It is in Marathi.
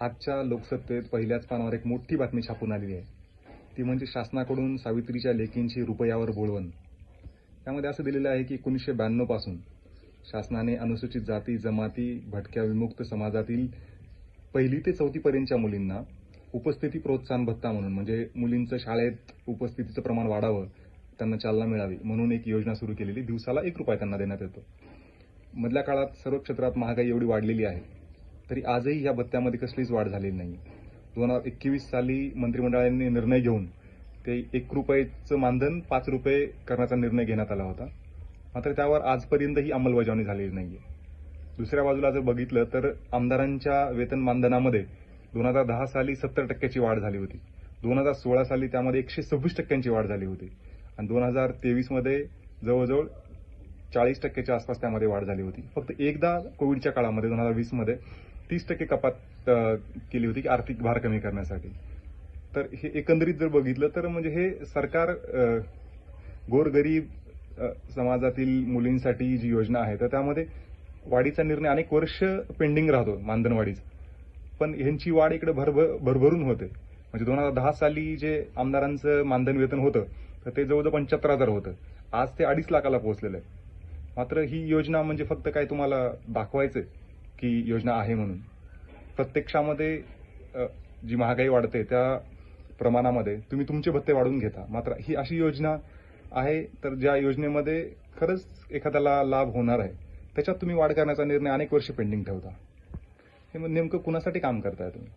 आजच्या लोकसत्तेत पहिल्याच पानावर एक मोठी बातमी छापून आलेली आहे. ती म्हणजे शासनाकडून सावित्रीच्या लेकींची रुपयावर बोळवण त्यामध्ये असं दिलेलं आहे की एकोणीसशे ब्याण्णवपासून शासनाने अनुसूचित जाती जमाती भटक्या विमुक्त समाजातील पहिली ते चौथीपर्यंतच्या मुलींना उपस्थिती प्रोत्साहन भत्ता म्हणून म्हणजे मुलींचं शाळेत उपस्थितीचं प्रमाण वाढावं त्यांना चालना मिळावी म्हणून एक योजना सुरू केलेली. दिवसाला एक रुपया त्यांना देण्यात येतो. मधल्या काळात सर्व क्षेत्रात महागाई एवढी वाढलेली आहे. तरी आजही या भत्त्यामध्ये कसलीच वाढ झालेली नाही दोन हजार एकवीस साली मंत्रिमंडळाने निर्णय घेऊन ते एक रुपयेचं मानधन पाच रुपये करण्याचा निर्णय घेण्यात आला होता. मात्र त्यावर आजपर्यंत ही अंमलबजावणी झालेली नाहीये. दुसऱ्या बाजूला जर बघितलं तर आमदारांच्या वेतन मानधनामध्ये दोन हजार दहा साली सत्तर टक्क्याची वाढ झाली होती. दोन हजार सोळा साली त्यामध्ये एकशे सव्वीस टक्क्यांची वाढ झाली होती. आणि दोन हजार तेवीसमध्ये जवळजवळ चाळीस टक्क्याच्या आसपास त्यामध्ये वाढ झाली होती. फक्त एकदा कोविडच्या काळामध्ये दोन हजार वीसमध्ये तीस टक्के कपात केली होती की आर्थिक भार कमी करण्यासाठी. तर हे एकंदरीत जर बघितलं तर म्हणजे हे सरकार गोरगरीब समाजातील मुलींसाठी जी योजना आहे तर त्यामध्ये वाढीचा निर्णय अनेक वर्ष पेंडिंग राहतो मानधनवाढीचा. पण ह्यांची वाढ इकडे भरभर भरभरून होते. म्हणजे दोन हजार दहा साली जे आमदारांचं मानधन वेतन होतं तर ते जवळजवळ पंच्याहत्तर हजार होतं. आज ते अडीच लाखाला पोहोचलेलं आहे. मात्र ही योजना म्हणजे फक्त काय तुम्हाला दाखवायचं की योजना आहे म्हणून. प्रत्यक्षामध्ये जी महागाई वाढते त्या प्रमाणामध्ये तुम्ही तुमचे भत्ते वाढवून घेता. मात्र ही अशी योजना आहे तर ज्या योजनेमध्ये खरंच एखाद्याला लाभ होणार आहे त्याच्यात तुम्ही वाढ करण्याचा निर्णय अनेक वर्ष पेंडिंग ठेवता. हे मग नेमकं कुणासाठी काम करताय तुम्ही?